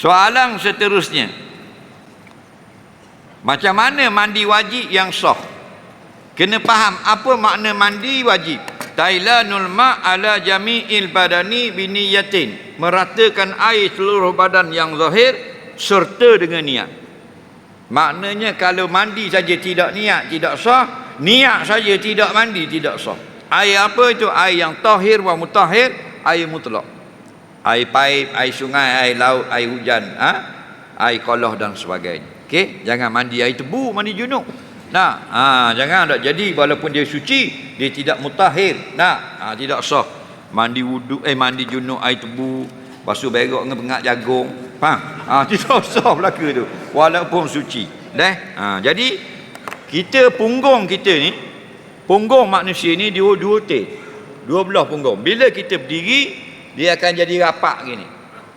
Soalan seterusnya. Macam mana mandi wajib yang sah? Kena faham apa makna mandi wajib. Tailanul ma' ala jami'il badani biniyatin. Meratakan air seluruh badan yang zahir serta dengan niat. Maknanya kalau mandi saja tidak niat tidak sah, niat saja tidak mandi tidak sah. Air apa itu? Air yang tahir wa mutahhir, air mutlak. Air paip, air sungai, air laut, air hujan, ha? air kolah dan sebagainya. Okey, jangan mandi air tebu, mandi junub. Nah, ha, jangan tak jadi walaupun dia suci, dia tidak mutahhir. Nah, ha, tidak sah. Mandi wudu eh mandi junub air tebu, basuh berak dengan pengak jagung. Faham? Ha, tidak sah belaka tu walaupun suci. Dah. Ha, jadi kita punggung kita ni punggung manusia ni dua dua tir. Dua belah punggung. Bila kita berdiri, dia akan jadi rapat gini.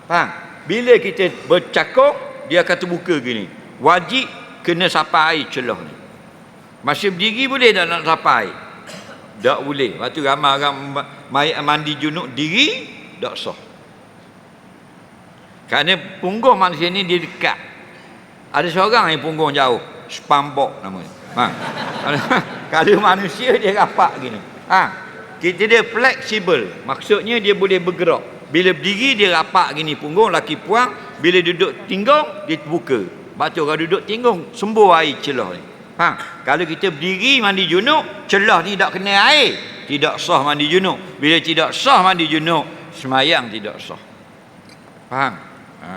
Faham? Bila kita bercakap, dia akan terbuka gini. Wajib kena sapai celah ni. Masih berdiri boleh tak nak sapai? Tak boleh. Lepas tu ramai orang ma- mandi junuk diri, tak sah. Kerana punggung manusia ni dia dekat. Ada seorang yang punggung jauh. Spambok namanya. Ha. Kalau manusia dia rapat gini. Ha. Kita dia fleksibel. Maksudnya dia boleh bergerak. Bila berdiri dia rapat gini punggung laki puang. Bila duduk tinggung dia terbuka. Baca orang duduk tinggung sembuh air celah ni. Ha. Kalau kita berdiri mandi junub, celah ni tak kena air. Tidak sah mandi junub. Bila tidak sah mandi junub, semayang tidak sah. Faham? Ha.